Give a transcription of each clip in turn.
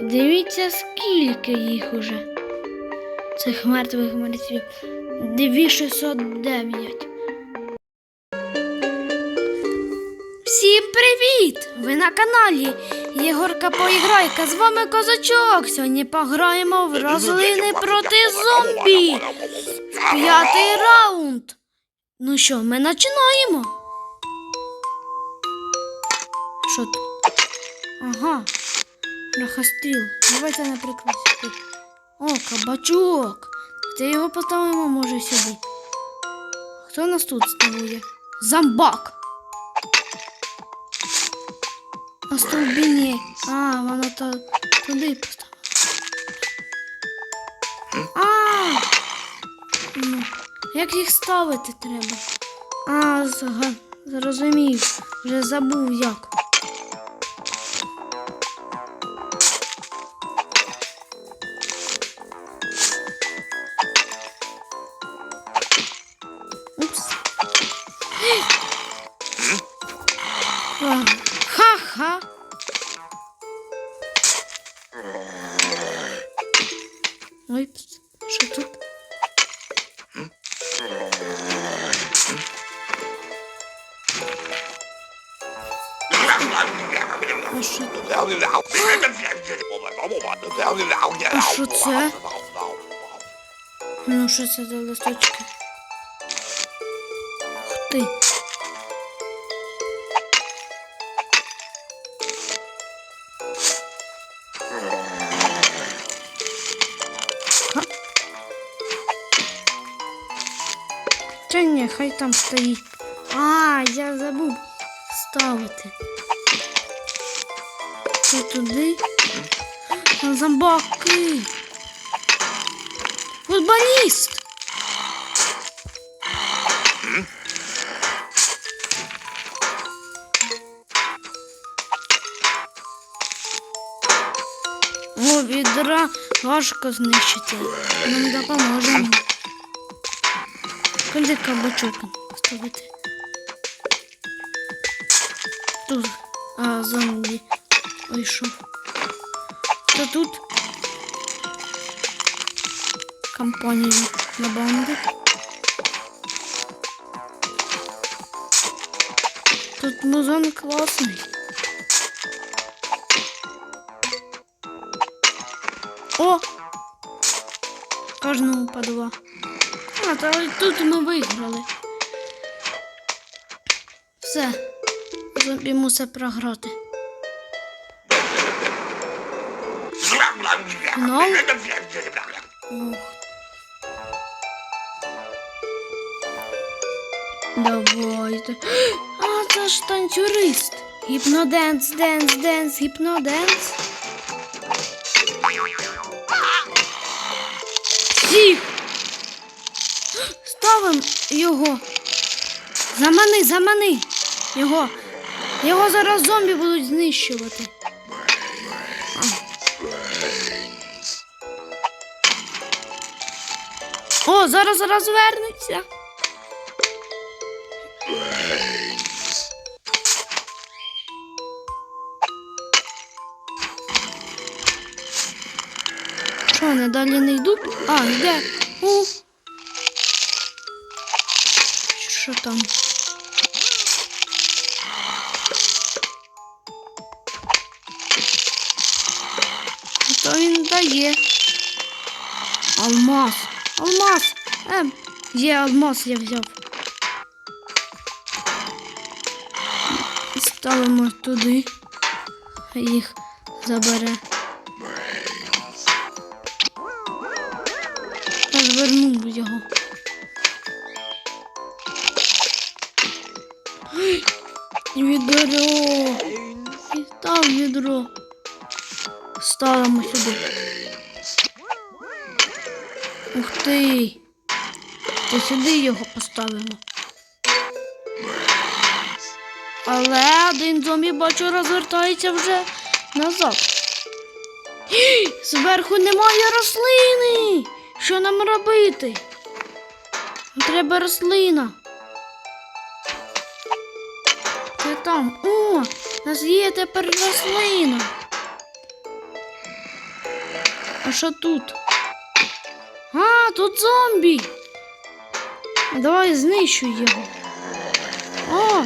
Дивіться, скільки їх уже. Цих мертвих мерців. 2609. Всім привіт! Ви на каналі Єгорка Поіграйка. З вами Козачок. Сьогодні пограємо в рослини проти зомбі. П'ятий раунд. Ну що, ми починаємо? Що тут? Ага. Рахастріл. Давайте, наприклад, сюди. О, кабачок. Ти його поставимо, може, сюди. Хто нас тут ставує? Зомбак. А стовбіні. А, воно то туди поставило. А! Ну, як їх ставити треба? А, зрозумів. Вже забув як. Ой, що тут? А що це? Ну, що це за листочки? Хай там стоїть. А, я забув ставити. Це туди. Там зомбаки. Футболіст! О, відра важко знищити. Нам допоможемо. Куди кабачок ставити? Тут. А, зомбі. Вийшов. Хто тут? Компанію на банди. Тут музон класний. О! Кожному по два. А, та й тут ми виграли. Все. Зомбі мусить програти. Ух. Давайте. А, це ж танцюрист. Гіпноденс, денс, денс, гіпноденс. Всіх. Ставим його. Замани, замани. Його. Його зараз зомбі будуть знищувати. О, зараз розвернеться. Що, вони далі не йдуть? А, йде. У. Що там? Що він? Алмаз. Алмаз. Ем, є алмаз я взяв. Ставимо туди. Їх забере. Розвернув його. І став відро. Ставимо сюди. Ух ти. То сюди його поставимо. Але один зомбі бачу розвертається вже назад. Зверху немає рослини. Що нам робити? Треба рослина. Там. О, нас є тепер рослина. А що тут? А, тут зомбі. Давай знищуй його. О!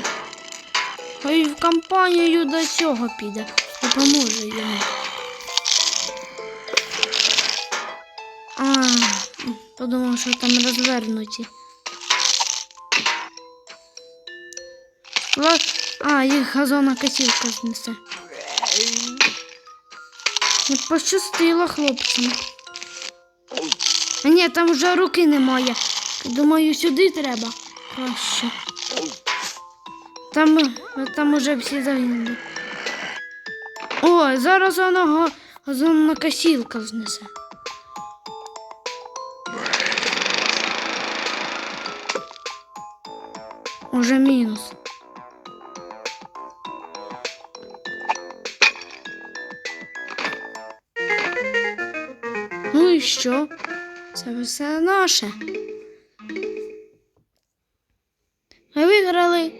Хай в компанію до цього піде. Допоможе йому. А, подумав, що там розвернуті. Ла- А, їх газона косівка знесе. Не пощастило хлопцям. А ні, там вже руки немає. Думаю, сюди треба. Краще. Там, там уже всі загинули. О, зараз вона га- газонна косілка знесе. Уже мінус. Що? Це все наше. Ми виграли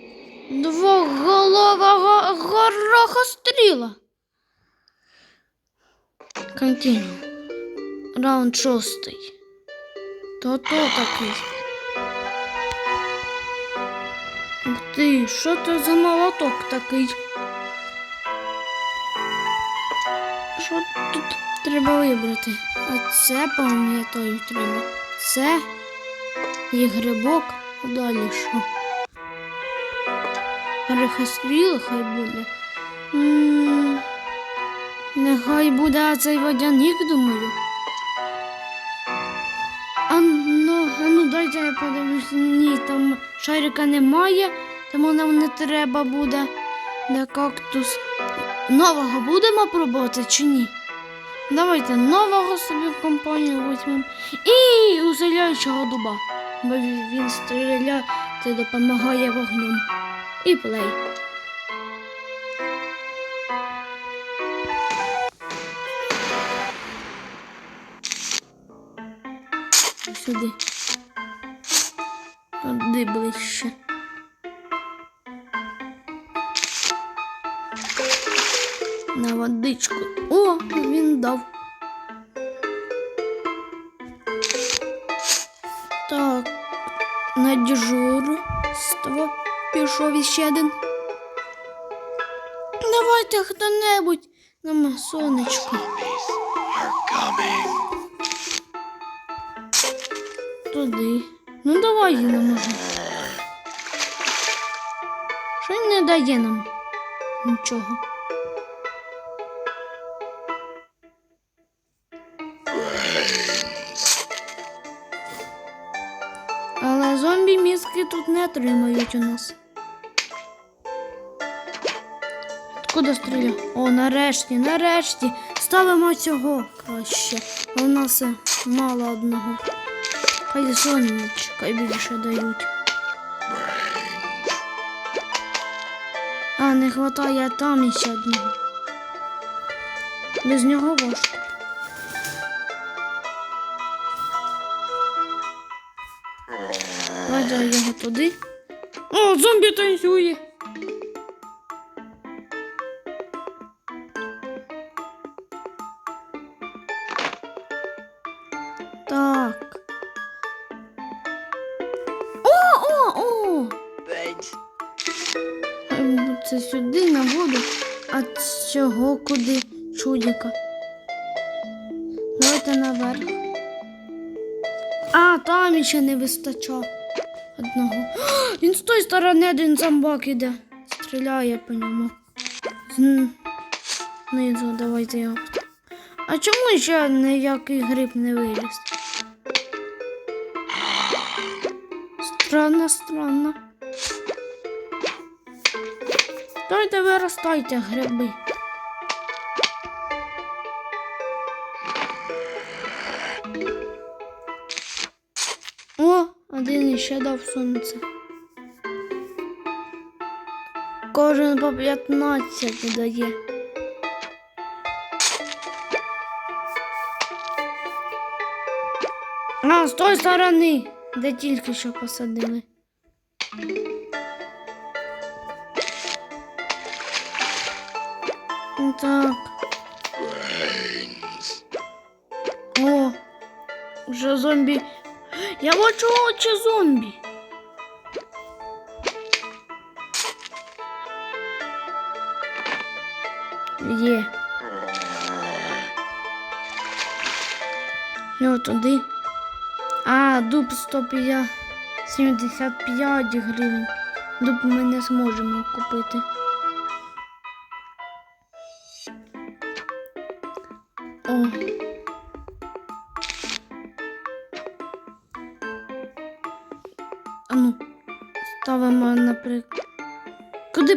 двохголового горохостріла. Континю. Раунд шостий. То то такий. Ух ти, що це за молоток такий? Що тут треба вибрати? Оце пам'ятаю треба. Це і грибок, далі що? Рихостріл хай буде. Нехай буде цей водяник, думаю. А ну, а ну дайте я подивлюсь. Ні, там шарика немає, тому нам не треба буде на кактус. Нового будемо пробувати чи ні? Давайте нового собі в компанію візьмемо. І уселяючого дуба. Бо він стріляти допомагає вогнем. І плей. Сюди. Туди ближче. На водичку. Дав. Так, на дежурство пішов іще один. Давайте хто-небудь на сонечко. Туди. Ну давай нам уже. Що не дає нам нічого. Тут не тримають у нас. Откуда стріляв? О, нарешті, нарешті. Ставимо цього краще. У нас е, мало одного. Хай сонечка більше дають. А, не вистачає там іще одного. Без нього важко. Давай його туди. О, зомбі танцює. Так. О, о, о! Це сюди на воду, а цього куди чудика. Давайте наверх. А, там іще не вистачав одного. О, Він з тої сторони один зомбак іде. Стріляє по ньому. Знизу, давайте його. А чому ще ніякий гриб не виліз? Странно, странно. Дайте виростайте гриби. О, один іще дав сонце. Кожен по 15 дає. А, з тої сторони, де тільки що посадили. Так. Brains. Що зомбі. Я бачу очі зомбі. Є. І от один. А, дуб 150, 75 гривень. Дуб ми не зможемо купити.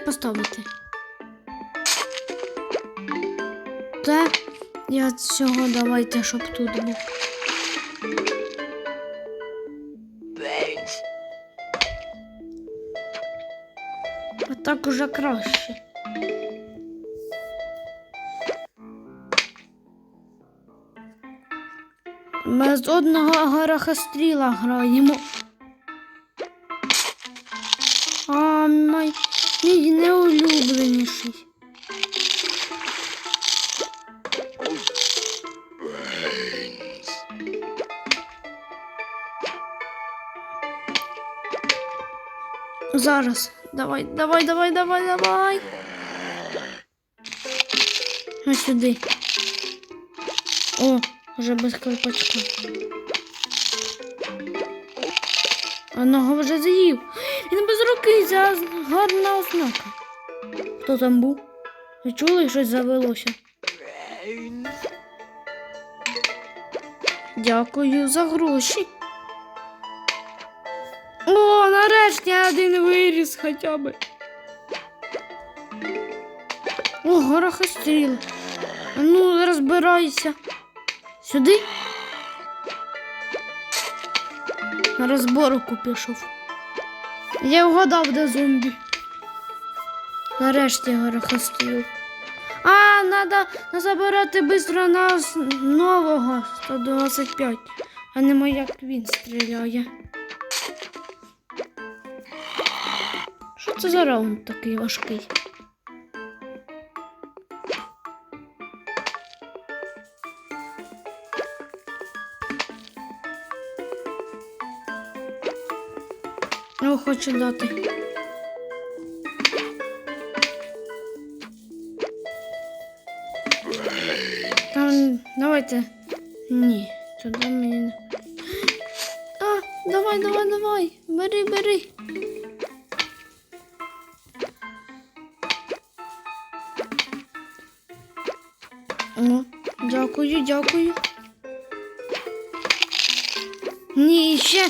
Поставити? Те, я цього давайте, щоб тут був. А так уже краще. Ми з одного горохостріла граємо. Зараз. Давай, давай, давай, давай, давай. Ось сюди. О, вже без колпачка. Одного вже з'їв. Він без руки, це гарна ознака. Хто там був? Ви чули, щось завелося? Дякую за гроші. Нарешті один виріс хоча б. О, горохостріл. А ну, розбирайся. Сюди? На розборку пішов. Я вгадав, де зомбі. Нарешті горохостріл. А, надо забирати бистро нас нового 125, а не моя, він стріляє. Це за раунд такий важкий? О, хочу дати. Там, давайте. Ні, туди мені. А, давай, давай, давай. Бери, бери. Дякую, дякую. Ні, ще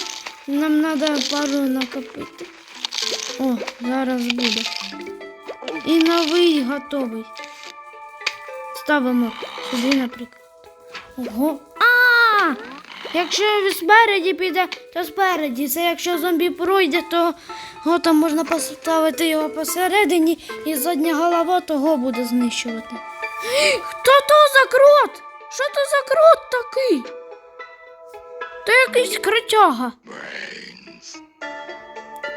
нам треба пару накопити. О, зараз буде. І новий готовий. Ставимо сюди, наприклад. Ого. А! Якщо спереді піде, то спереді. Це якщо зомбі пройде, то його там можна поставити його посередині і задня голова того буде знищувати. Хто то за крот? Що то за крот такий? То якийсь кричага.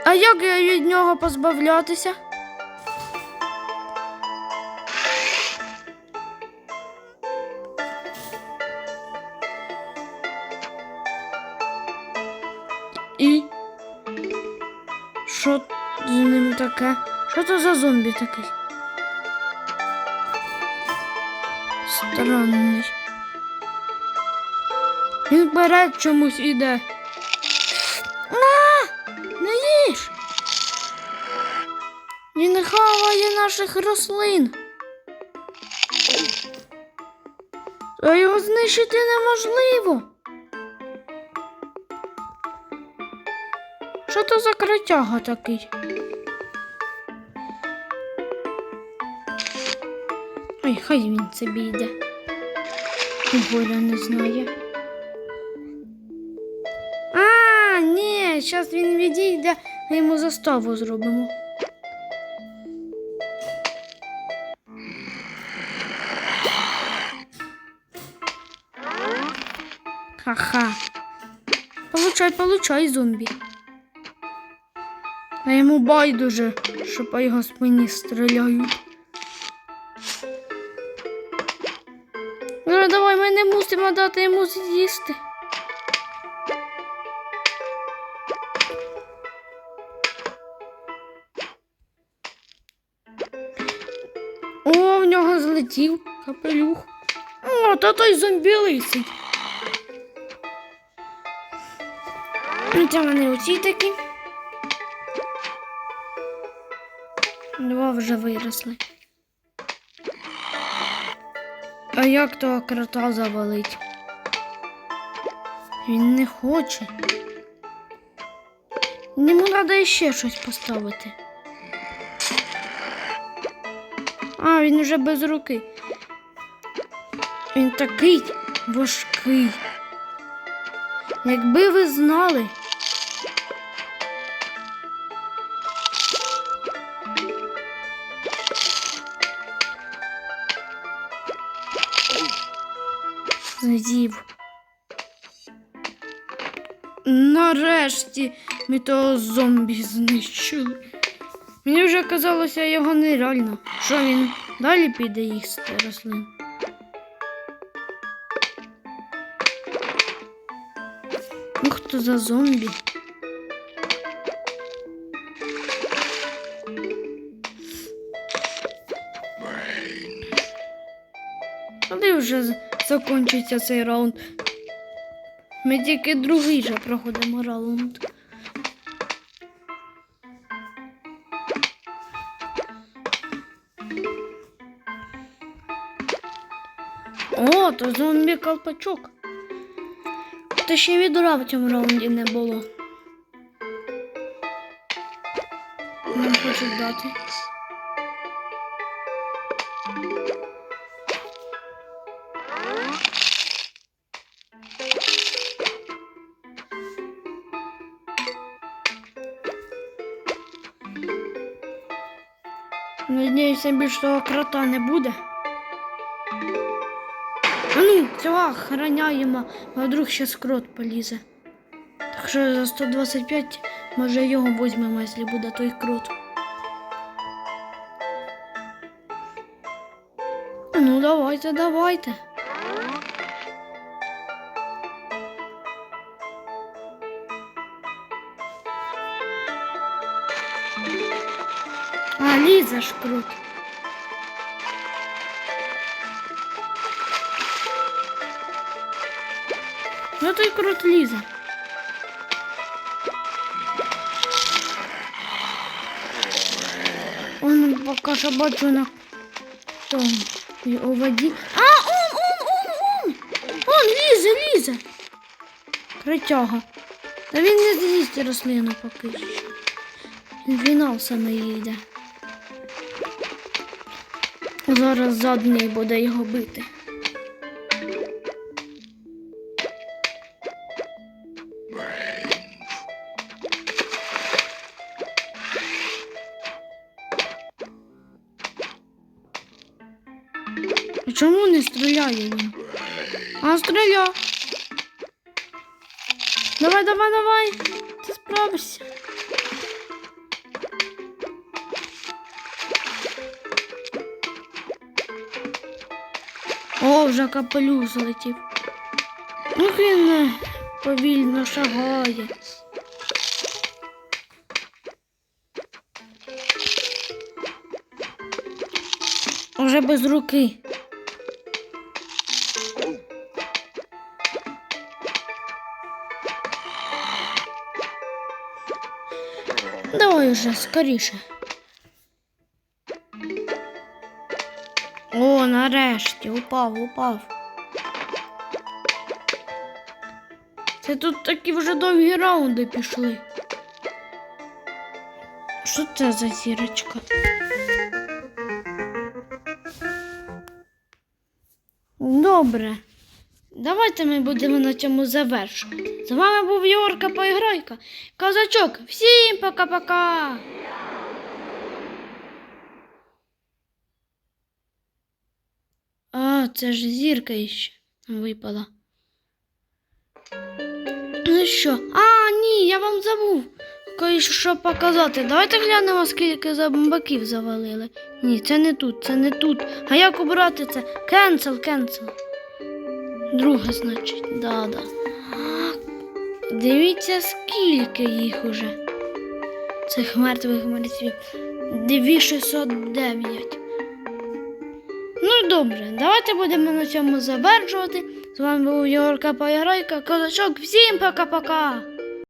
А як я від нього позбавлятися? І що з ним таке? Що це за зомбі такий? Странний. Він вперед чомусь іде. А! Не їж! Він хаває наших рослин. А його знищити неможливо. Що то за кротяга такий? Ой, хай він собі йде. Голя не знає. Зараз він відійде, ми йому заставу зробимо. Ха-ха. Получай, получай, зомбі. А йому байдуже, що по його спині стріляють. Ну, давай, ми не мусимо дати йому з'їсти. Полетів капелюх. О, та той зомбі лисий. Ну, Це в мене оці такі. Два вже виросли. А як того крота завалить? Він не хоче. Йому треба ще щось поставити. А, він вже без руки. Він такий важкий. Якби ви знали. З'їв. Нарешті ми того зомбі знищили. Мені вже казалося його нереально. Що він далі піде їсти рослин? Ну хто за зомбі? Коли вже закінчиться цей раунд? Ми тільки другий же проходимо раунд. То зомбі колпачок. Та ще відра в цьому раунді не було. Нам хочуть дати. Надіюся, більше того крота не буде. Цього охороняємо, а вдруг ще крот полізе. Так що за 125 може його візьмемо, якщо буде той крот. Ну, давайте, давайте. А, Ліза ж крут. Ну той крут Ліза. Он пока що бачу на тому і у воді. А, он, он, он, он! Он, лізе, лізе. Критяга. Та він не з'їсть рослину поки що. Він фінал саме їде. Зараз задній буде його бити. Чому не стріляє він? А стріля. Давай, давай, давай. Ти справишся. О, вже капелюх залетів. Ну він е, повільно шагає. Уже без руки. Давай уже скоріше. О, нарешті, упав, упав. Це тут такі вже довгі раунди пішли. Що це за зірочка? Добре. Давайте ми будемо на цьому завершувати. З вами був Йорка Поіграйка. Казачок. Всім пока-пока. А, це ж зірка іще випала. Ну що? А, ні, я вам забув. Кое-що показати. Давайте глянемо, скільки зомбаків завалили. Ні, це не тут, це не тут. А як обрати це? Кенсел, кенсел. Друга, значить, да-да. Дивіться, скільки їх уже. Цих мертвих мерців. 2609. Ну добре, давайте будемо на цьому завершувати. З вами був Йорка Поіграйка, козачок. Всім пока-пока!